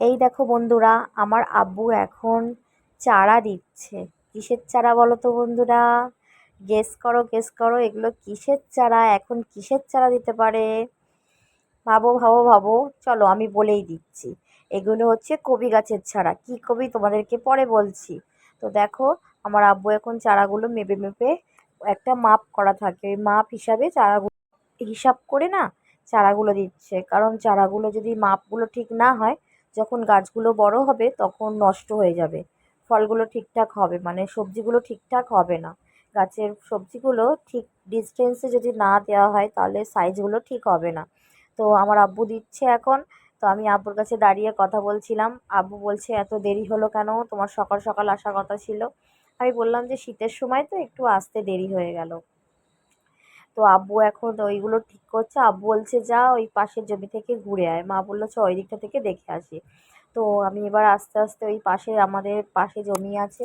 এই দেখো বন্ধুরা, আমার আব্বু এখন চারা দিচ্ছে। কিসের চারা বলো তো বন্ধুরা? গেস করো গেস করো, এগুলো কিসের চারা? এখন কিসের চারা দিতে পারে? ভাবো ভাবো ভাবো। চলো, আমি বলেই দিচ্ছি। এগুলো হচ্ছে কবি গাছের চারা। কি কবি? তোমাদেরকে পরে বলছি। তো দেখো, আমার আব্বু এখন চারাগুলো মেপে মেপে একটা মাপ করা থাকে। ওই মাপ হিসাবে চারাগুলো হিসাব করে না, চারাগুলো দিচ্ছে। কারণ চারাগুলো যদি মাপগুলো ঠিক না হয় যখন গাছগুলো বড় হবে তখন নষ্ট হয়ে যাবে। ফলগুলো ঠিকঠাক হবে মানে সবজিগুলো ঠিকঠাক হবে না। গাছের সবজিগুলো ঠিক ডিস্টেন্সে যদি না দেওয়া হয় তাহলে সাইজগুলো ঠিক হবে না। তো আমার আব্বু দিচ্ছে এখন, তো আমি আব্বুর কাছে দাঁড়িয়ে কথা বলছিলাম। আব্বু বলছে, এত দেরি হলো কেন? তোমার সকাল সকাল আসার কথা ছিল। আমি বললাম যে, শীতের সময় তো একটু আসতে দেরি হয়ে গেল। তো আব্বু এখন ওইগুলো ঠিক করছে। আব্বু বলছে, যা ওই পাশের জমি থেকে ঘুরে আয়। মা বলল ওই দিকটা থেকে দেখে আসি। তো আমি এবার আস্তে আস্তে ওই পাশে, আমাদের পাশে জমি আছে,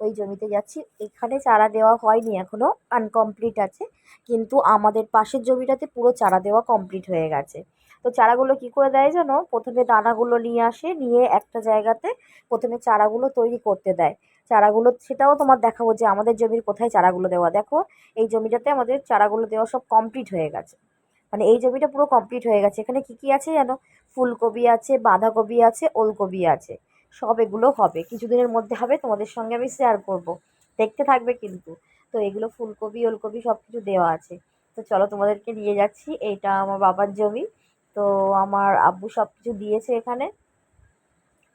ওই জমিতে যাচ্ছি। এখানে চারা দেওয়া হয়নি এখনও আনকমপ্লিট আছে। কিন্তু আমাদের পাশের জমিটাতে পুরো চারা দেওয়া কমপ্লিট হয়ে গেছে। তো চারাগুলো কী করে দেয় যেন? প্রথমে দানাগুলো নিয়ে আসে, নিয়ে একটা জায়গাতে প্রথমে চারাগুলো তৈরি করতে দেয়। চারাগুলো, সেটাও তোমার দেখাবো যে আমাদের জমির কোথায় চারাগুলো দেওয়া। দেখো, এই জমিটাতে আমাদের চারাগুলো দেওয়া সব কমপ্লিট হয়ে গেছে। মানে এই জমিটা পুরো কমপ্লিট হয়ে গেছে। এখানে কী কী আছে জানো? ফুলকপি আছে, বাঁধাকপি আছে, ওলকপি আছে। সব এগুলো হবে। কিছুদিনের মধ্যে হবে, তোমাদের সঙ্গে আমি শেয়ার করব। দেখতে থাকবে কিন্তু। তো এগুলো ফুলকপি, ওলকপি সব কিছু দেওয়া আছে। তো চলো তোমাদেরকে নিয়ে যাচ্ছি। এইটা আমার বাবার জমি। তো আমার আব্বু সব কিছু দিয়েছে এখানে।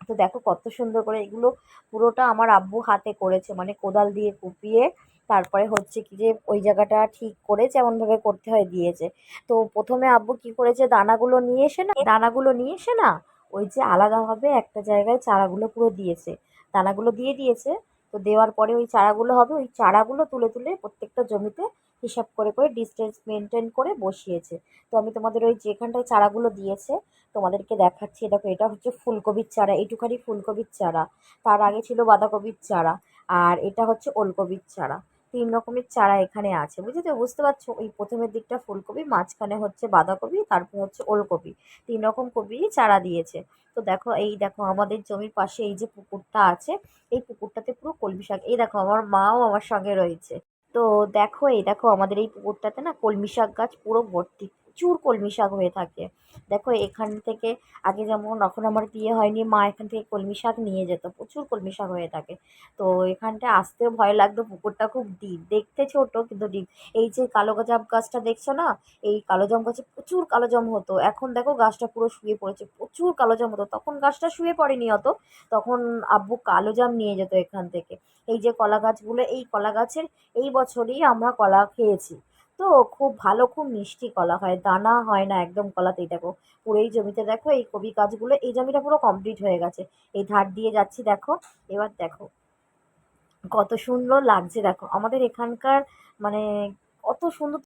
তো দেখো কত সুন্দর করে এগুলো পুরোটা আমার আব্বু হাতে করেছে মানে কোদাল দিয়ে কুপিয়ে। তারপরে হচ্ছে কি যে ওই জায়গাটা ঠিক করে যেমনভাবে করতে হয় দিয়েছে। তো প্রথমে আব্বু কি করেছে, দানাগুলো নিয়ে এসে না, দানাগুলো নিয়ে এসে না ওই যে আলাদাভাবে একটা জায়গায় চারাগুলো পুরো দিয়েছে। দানাগুলো দিয়ে দিয়েছে, তো দেওয়ার পরে ওই চারাগুলো হবে, ওই চারাগুলো তুলে তুলে প্রত্যেকটা জমিতে হিসাব করে করে ডিস্টেন্স মেনটেন করে বসিয়েছে। তো আমি তোমাদের ওই যেখানটায় চারাগুলো দিয়েছে, তোমাদেরকে দেখাচ্ছি। দেখো, এটা হচ্ছে ফুলকপির চারা, এইটুখানি ফুলকপির চারা। তার আগে ছিল বাঁধাকপির চারা, আর এটা হচ্ছে ওলকপির চারা। তিন রকমের চারা এখানে আছে বুঝলি বুঝেছ? বুঝতে পারছ? ওই প্রথমের দিকটা ফুলকপি, মাঝখানে হচ্ছে বাঁধাকপি, তারপর হচ্ছে ওলকপি। তিন রকম কপিরই চারা দিয়েছে। তো দেখো, এই দেখো, আমাদের জমির পাশে এই যে পুকুরটা আছে, এই পুকুরটাতে পুরো কলমি শাক। এই দেখো, আমার মাও আমার সঙ্গে রয়েছে। তো দেখো এই দেখো আমাদের এই পুকুরটাতে না কলমি শাক গাছ পুরো ভর্তি। প্রচুর কলমি শাক হয়ে থাকে। দেখো, এখান থেকে আগে যেমন এখন আমার বিয়ে হয়নি, মা এখান থেকে কলমি শাক নিয়ে যেত, প্রচুর কলমি শাক হয়ে থাকে। তো এখানটায় আসতেও ভয় লাগতো, পুকুরটা খুব ডিপ, দেখতে ছোট কিন্তু ডিপ। এই যে কালো জাম গাছটা দেখছ না? এই কালো জাম গাছে প্রচুর কালো জাম হতো। এখন দেখো গাছটা পুরো শুয়ে পড়েছে, প্রচুর কালো জাম হতো। তখন গাছটা শুয়ে পড়েনি অত। তখন আব্বু কালো জাম নিয়ে যেত এখান থেকে। এই যে কলা গাছগুলো, এই কলা গাছের এই বছরই আমরা কলা খেয়েছি। তো খুব ভালো, খুব মিষ্টি কলা হয়। দানা হয় না একদম কলাতেই। দেখো, পুরো এই জমিতে দেখো, এই কবি গাছগুলো, এই জমিটা পুরো কমপ্লিট হয়ে গেছে। এই ধার দিয়ে যাচ্ছি, দেখো। এবার দেখো, কত সুন্দর লাগছে। দেখো, আমাদের এখানকার মানে কত সুন্দর